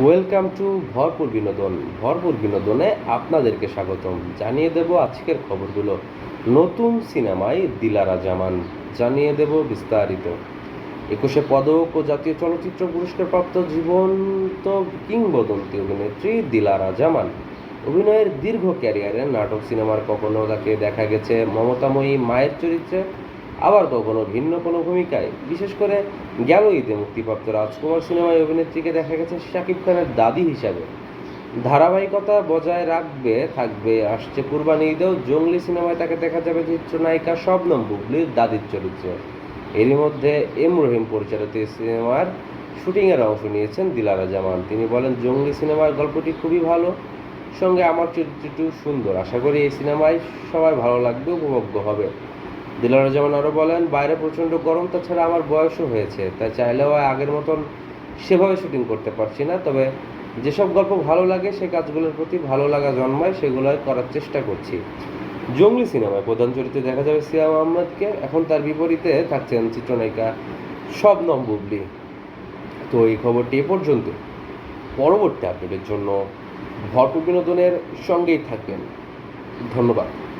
Welcome to ভরপুর বিনোদন। ভরপুর বিনোদনে আপনাদেরকে স্বাগতম। জানিয়ে দেব আজকের খবরগুলো। নতুন সিনেমায় দিলারা জামান। জানিয়ে দেব বিস্তারিত। একুশে পদক ও জাতীয় চলচ্চিত্র পুরস্কার প্রাপ্ত জীবন্ত কিংবদন্তি অভিনেত্রী দিলারা জামান। অভিনয়ের দীর্ঘ ক্যারিয়ারে নাটক সিনেমার কখনো তাকে দেখা গেছে মমতাময়ী মায়ের চরিত্রে। আবার কখনো ভিন্ন কোনো ভূমিকায়, বিশেষ করে গেল ঈদে মুক্তিপ্রাপ্ত রাজকুমার সিনেমায় অভিনেত্রীকে দেখা গেছে শাকিব খানের দাদি হিসাবে। ধারাবাহিকতা বজায় রাখবে, থাকবে, আসছে কুরবানি ঈদেও জঙ্গলি সিনেমায় তাকে দেখা যাবে চিত্রনায়িকা শবনম বুবলির দাদির চরিত্রে। এরই মধ্যে এম রহিম পরিচালিত সিনেমার শুটিংয়ের অংশ নিয়েছেন দিলারা জামান। তিনি বলেন, জঙ্গলি সিনেমার গল্পটি খুবই ভালো, সঙ্গে আমার চরিত্রটিও সুন্দর। আশা করি এই সিনেমায় সবাই ভালো লাগবে, উপভোগ্য হবে। দিলারা যেমন আরও বলেন, বাইরে প্রচণ্ড গরম, তাছাড়া আমার বয়সও হয়েছে, তাই চাইলেও আগের মতন সেভাবে শুটিং করতে পারছি না। তবে যেসব গল্প ভালো লাগে সেই কাজগুলোর প্রতি ভালো লাগা জন্মায়, সেগুলোই করার চেষ্টা করছি। জঙ্গলি সিনেমায় প্রধান চরিত্রে দেখা যাবে সিয়াম আহমেদকে। এখন তার বিপরীতে থাকছেন চিত্রনায়িকা শবনম বুবলি। তো এই খবরটি এ পর্যন্ত। পরবর্তী আপডেটের জন্য ভরপুর বিনোদনের সঙ্গেই থাকবেন। ধন্যবাদ।